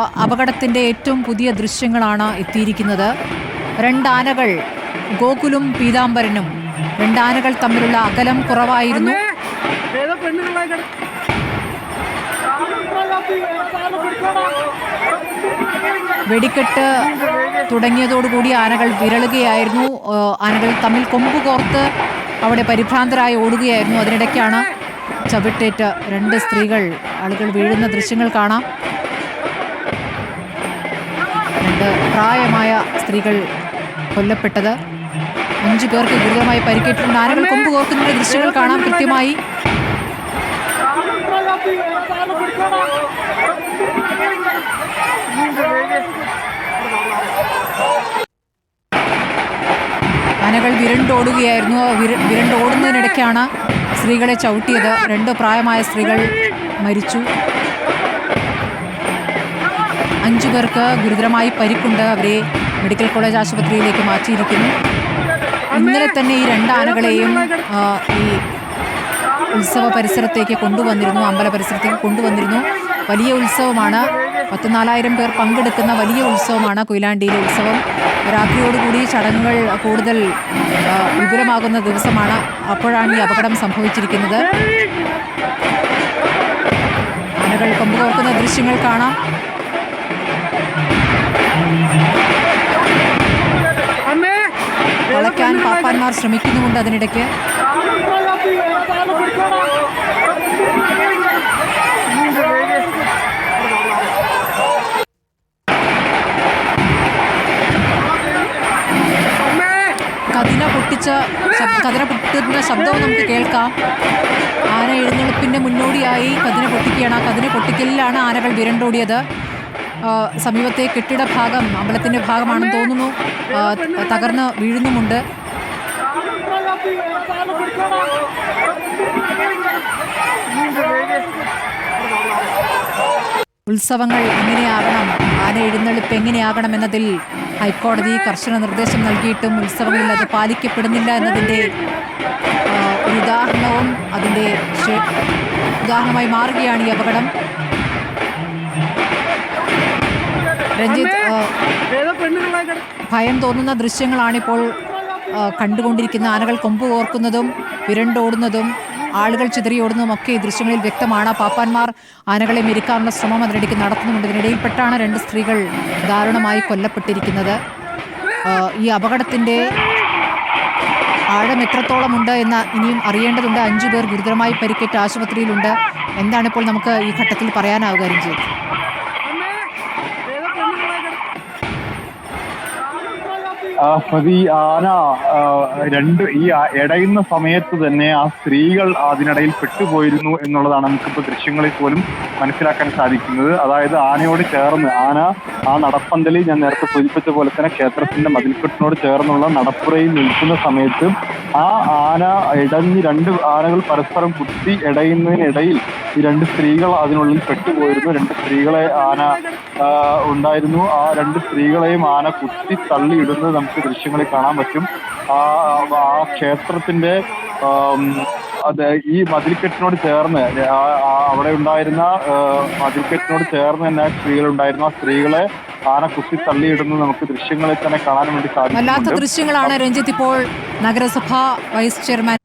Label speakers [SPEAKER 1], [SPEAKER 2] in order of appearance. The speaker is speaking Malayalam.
[SPEAKER 1] അപകടത്തിന്റെ ഏറ്റവും പുതിയ ദൃശ്യങ്ങളാണ് എത്തിയിരിക്കുന്നത്. രണ്ടാനകൾ ഗോകുലും പീതാംബരനും. രണ്ടാനകൾ തമ്മിലുള്ള അകലം കുറവായിരുന്നു. വെടിക്കെട്ട് തുടങ്ങിയതോടുകൂടി ആനകൾ വിരളുകയായിരുന്നു. ആനകൾ തമ്മിൽ കൊമ്പ് കോർത്ത് അവിടെ പരിഭ്രാന്തരായി ഓടുകയായിരുന്നു. അതിനിടയ്ക്കാണ് ചവിട്ടേറ്റ് രണ്ട് സ്ത്രീകൾ ആളുകൾ വീഴുന്ന ദൃശ്യങ്ങൾ കാണാം. പ്രായമായ സ്ത്രീകൾ കൊല്ലപ്പെട്ടത്. അഞ്ചു പേർക്ക് ഗുരുതരമായി പരിക്കേറ്റിട്ടുണ്ട്. ആനകൾ കൊമ്പ് കോർക്കുന്ന ദൃശ്യങ്ങൾ കാണാം കൃത്യമായി. ആനകൾ വിരണ്ടോടുകയായിരുന്നു വിര- വിരണ്ടോടുന്നതിനിടയ്ക്കാണ് സ്ത്രീകളെ ചവിട്ടിയത്. രണ്ട് പ്രായമായ സ്ത്രീകൾ മരിച്ചു. അഞ്ചു പേർക്ക് ഗുരുതരമായി പരിക്കുണ്ട്. അവരെ മെഡിക്കൽ കോളേജ് ആശുപത്രിയിലേക്ക് മാറ്റിയിരിക്കുന്നു. ഇന്നലെ തന്നെ ഈ രണ്ട് ആനകളെയും ഈ ഉത്സവ പരിസരത്തേക്ക് കൊണ്ടുവന്നിരുന്നു. അമ്പല പരിസരത്തേക്ക് കൊണ്ടുവന്നിരുന്നു. വലിയ ഉത്സവമാണ്. പത്തുനാലായിരം പേർ പങ്കെടുക്കുന്ന വലിയ ഉത്സവമാണ് കൊയിലാണ്ടിയിലെ ഉത്സവം. രാത്രിയോടുകൂടി ചടങ്ങുകൾ കൂടുതൽ വിപുലമാകുന്ന ദിവസമാണ് അപ്പോഴാണ് ഈ അപകടം സംഭവിച്ചിരിക്കുന്നത്. ആനകൾ കൊമ്പ് കോർക്കുന്ന ദൃശ്യങ്ങൾ കാണാം. വളയ്ക്കാൻ പാപ്പാന്മാർ ശ്രമിക്കുന്നുമുണ്ട് അതിനിടയ്ക്ക്.
[SPEAKER 2] കതിര
[SPEAKER 1] കതിന പൊട്ടിച്ച കതിര പൊട്ടുന്ന ശബ്ദവും നമുക്ക് കേൾക്കാം. ആന എഴുന്നള്ളിപ്പിന്റെ മുന്നോടിയായി കതിന പൊട്ടിക്കുകയാണ്. ആ കതിന പൊട്ടിക്കലിലാണ് ആനകൾ വിരണ്ടോടിയത്. സമീപത്തെ കെട്ടിട ഭാഗം അമ്പലത്തിന്റെ ഭാഗമാണെന്ന് തോന്നുന്നു. തകർന്ന് വീഴുന്നുമുണ്ട്. ഉത്സവങ്ങൾ എങ്ങനെയാകണം? ആന എഴുന്നള്ളിപ്പ് എങ്ങനെയാകണം എന്നതിൽ ഹൈക്കോടതി കർശന നിർദ്ദേശം നൽകിയിട്ടും ഉത്സവങ്ങളിൽ അത് പാലിക്കപ്പെടുന്നില്ല എന്നതിന്റെ ഒരു ഉദാഹരണവും അതിന്റെ ഉദാഹരണമായി മാറുകയാണ് ഈ അപകടം. രഞ്ജിത്ത് ഭയം തോന്നുന്ന ദൃശ്യങ്ങളാണിപ്പോൾ ഇപ്പോൾ കണ്ടുകൊണ്ടിരിക്കുന്ന ആനകൾ കൊമ്പ് കോർക്കുന്നതും വിരണ്ടോടുന്നതും ആളുകൾ ചിതറിയോടുന്നതും ഒക്കെ ഈ ദൃശ്യങ്ങളിൽ വ്യക്തമാണ്. പാപ്പാന്മാർ ആനകളെ മെരുക്കാനുള്ള ശ്രമം അതിനിടയ്ക്ക് നടത്തുന്നുണ്ട് ഇതിനിടയിൽപ്പെട്ടാണ് രണ്ട് സ്ത്രീകൾ ദാരുണമായി കൊല്ലപ്പെട്ടിരിക്കുന്നത്. ഈ അപകടത്തിന്റെ ആഴം എത്രത്തോളം ഉണ്ട് എന്ന് ഇനിയും അറിയേണ്ടതുണ്ട്. അഞ്ചു പേർ ഗുരുതരമായി പരിക്കേറ്റ് ആശുപത്രിയിലുണ്ട്. എന്താണ് ഇപ്പോൾ നമുക്ക് ഈ ഘട്ടത്തിൽ പറയാനാവുക രഞ്ജിത്ത്?
[SPEAKER 3] പ്രതി ആന രണ്ട് ഈ ഇടയുന്ന സമയത്ത് തന്നെ ആ സ്ത്രീകൾ അതിനിടയിൽ പെട്ടുപോയിരുന്നു എന്നുള്ളതാണ് നമുക്കിപ്പോൾ ദൃശ്യങ്ങളിൽ പോലും മനസ്സിലാക്കാൻ സാധിക്കുന്നത്. അതായത് ആനയോട് ചേർന്ന് ആന ആ നടപ്പന്തലിൽ ഞാൻ നേരത്തെ സൂചിപ്പിച്ച പോലെ തന്നെ ക്ഷേത്രത്തിന്റെ മതിൽക്കെട്ടിനോട് ചേർന്നുള്ള നടപ്പുറയിൽ നിൽക്കുന്ന സമയത്ത് ആ ആന ഇടഞ്ഞ് രണ്ട് ആനകൾ പരസ്പരം കുത്തി ഇടയുന്നതിനിടയിൽ ഈ രണ്ട് സ്ത്രീകൾ അതിനുള്ളിൽ പെട്ടുപോയിരുന്നു. രണ്ട് സ്ത്രീകളെ ആന ഉണ്ടായിരുന്നു. ആ രണ്ട് സ്ത്രീകളെയും ആന കുത്തി തള്ളിയിടുന്നത് നമുക്ക് ദൃശ്യങ്ങളിൽ കാണാൻ പറ്റും. ആ ആ ക്ഷേത്രത്തിന്റെ അതെ ഈ മതിൽക്കെട്ടിനോട് ചേർന്ന് അവിടെ ഉണ്ടായിരുന്ന മതിൽക്കെട്ടിനോട് ചേർന്ന് തന്നെ സ്ത്രീകളുണ്ടായിരുന്നു ആ സ്ത്രീകളെ ആന കുത്തി തള്ളിയിടുന്നത് നമുക്ക് ദൃശ്യങ്ങളിൽ തന്നെ കാണാൻ വേണ്ടി സാധിക്കും
[SPEAKER 1] ദൃശ്യങ്ങളാണ് രഞ്ജിത്ത് ഇപ്പോൾ നഗരസഭ വൈസ് ചെയർമാൻ